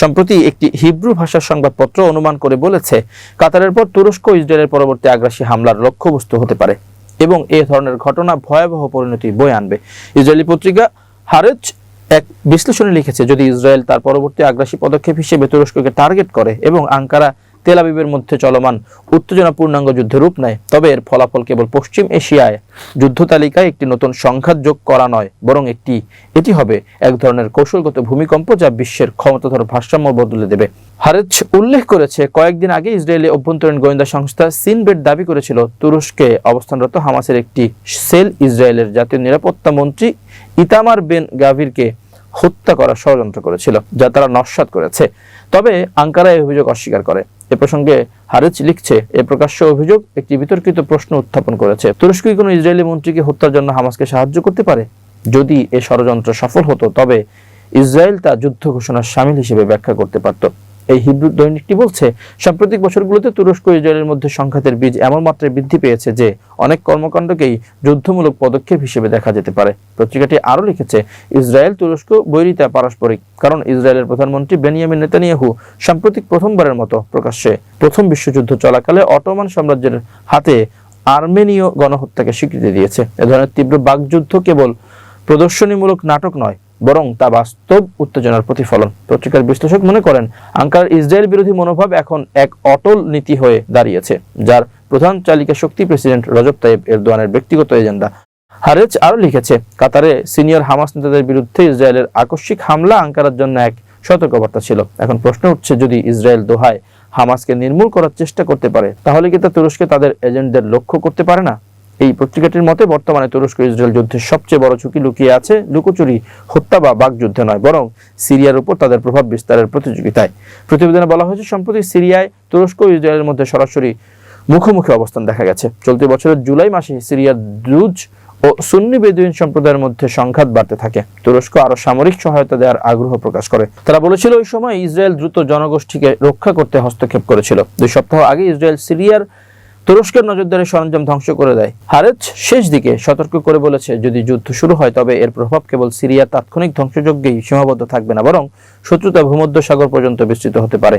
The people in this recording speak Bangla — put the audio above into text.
সম্প্রতি একটি হিব্রু ভাষার সংবাদপত্র অনুমান করে বলেছে, কাতারের পর তুরস্ক ইসরায়েলের পরবর্তী আগ্রাসী হামলার লক্ষ্যবস্তু হতে পারে এবং এ ধরনের ঘটনা ভয়াবহ পরিণতি বয়ে আনবে। ইসরায়েলি পত্রিকা হারেজ এক বিশ্লেষণে লিখেছে, যদি ইসরায়েল তার পরবর্তী আগ্রাসী পদক্ষেপ হিসেবে তুরস্ককে টার্গেট করে এবং আঙ্কারা তেল আবিবের মধ্যে চলমান উত্তেজনা পূর্ণাঙ্গ যুদ্ধের রূপ নেয়। তবে এর ফলাফল কেবল পশ্চিম এশিয়ায়। যুদ্ধ তালিকায় একটি নতুন সংঘাত যোগ করা নয়, বরং একটি, এটি হবে এক ধরনের কৌশলগত ভূমিকম্প যা বিশ্বের ক্ষমতাধর ভারসাম্য বদলে দেবে। হারেজ উল্লেখ করেছে, কয়েকদিন আগে ইসরায়েলি অভ্যন্তরীণ গোয়েন্দা সংস্থা সিনবেট দাবি করেছিল, তুরস্কে অবস্থানরত হামাসের একটি সেল ইসরায়েলের জাতীয় নিরাপত্তা মন্ত্রী ইতামার বেন গাভিরকে হত্যা করার ষড়যন্ত্র করেছিল, যা তারা নস্বাত করেছে। তবে আঙ্কারা এই অভিযোগ অস্বীকার করে। এ প্রসঙ্গে হারেজ লিখছে, এ প্রকাশ্য অভিযোগ একটি বিতর্কিত প্রশ্ন উত্থাপন করেছে। তুরস্ক কি কোনো ইসরায়েলি মন্ত্রীকে হত্যার জন্য হামাসকে সাহায্য করতে পারে? যদি এ ষড়যন্ত্র সফল হতো, তবে ইসরায়েল তা যুদ্ধ ঘোষণার সামিল হিসেবে ব্যাখ্যা করতে পারত। এই হিব্রু দৈনিকটি বলছে, সাম্প্রতিক বছরগুলোতে তুরস্ক ইসরায়েলের মধ্যে সংঘাতের বীজ এমন মাত্রায় বৃদ্ধি পেয়েছে যে অনেক কর্মকাণ্ডকেই যুদ্ধমূলক পদক্ষেপ হিসেবে দেখা যেতে পারে। পত্রিকাটি আরও লিখেছে, ইসরায়েল, তুরস্ক, বৈরিতা, পারস্পরিক। কারণ ইসরায়েলের প্রধানমন্ত্রী বেনিয়ামিন নেতানিয়াহু সাম্প্রতিক প্রথমবারের মতো প্রকাশ্যে প্রথম বিশ্বযুদ্ধ চলাকালে অটোমান সাম্রাজ্যের হাতে আর্মেনীয় গণহত্যাকে স্বীকৃতি দিয়েছে। এ ধরনের তীব্র বাকযুদ্ধ কেবল প্রদর্শনীমূলক নাটক নয় বরং তা বাস্তব উত্তেজনার প্রতিফলন। পত্রিকার বিশ্লেষক মনে করেন, আঙ্কার ইসরায়েল বিরোধী মনোভাব এখন এক অটল নীতি হয়ে দাঁড়িয়েছে, যার প্রধান চালিকা শক্তি প্রেসিডেন্ট রজব তাইব এরদোয়ানের ব্যক্তিগত এজেন্ডা। হারেজ আরও লিখেছে, কাতারে সিনিয়র হামাস নেতাদের বিরুদ্ধে ইসরায়েলের আকস্মিক হামলা আঙ্কারার জন্য এক সতর্কবার্তা ছিল। এখন প্রশ্ন উঠছে, যদি ইসরায়েল দোহায় হামাসকে নির্মূল করার চেষ্টা করতে পারে, তাহলে কি তা তুরস্কে তাদের এজেন্টদের লক্ষ্য করতে পারে না? এই পত্রিকাটির মতে, বর্তমানে তুরস্ক ইসরায়েল যুদ্ধের সবচেয়ে বড় ঝুঁকি লুকিয়ে আছে লুকোচুরি, হত্যা বা বাকযুদ্ধে নয়, বরং সিরিয়ার উপর তাদের প্রভাব বিস্তারের প্রতিযোগিতায়। প্রতিবেদনে বলা হয়েছে, সম্প্রতি সিরিয়ায় তুরস্ক ইসরায়েলের মধ্যে সরাসরি মুখোমুখি অবস্থান দেখা গেছে। চলতি বছরের জুলাই মাসে সিরিয়ার দ্রুজ ও সুন্নি বেদুইন সম্প্রদায়ের মধ্যে সংঘাত বাড়তে থাকে। তুরস্ক আরও সামরিক সহায়তা দেওয়ার আগ্রহ প্রকাশ করে। তারা বলেছিল, ওই সময় ইসরায়েল দ্রুত জনগোষ্ঠীকে রক্ষা করতে হস্তক্ষেপ করেছিল। দুই সপ্তাহ আগে ইসরায়েল সিরিয়ার তুরস্কের নজরদারি সরঞ্জাম ধ্বংস করে দেয়। হারেজ শেষ দিকে সতর্ক করে বলেছে, যদি যুদ্ধ শুরু হয়, তবে এর প্রভাব কেবল সিরিয়ার তাৎক্ষণিক ধ্বংসযজ্ঞেই সীমাবদ্ধ থাকবে না, বরং শত্রুতা ভূমধ্য সাগর পর্যন্ত বিস্তৃত হতে পারে।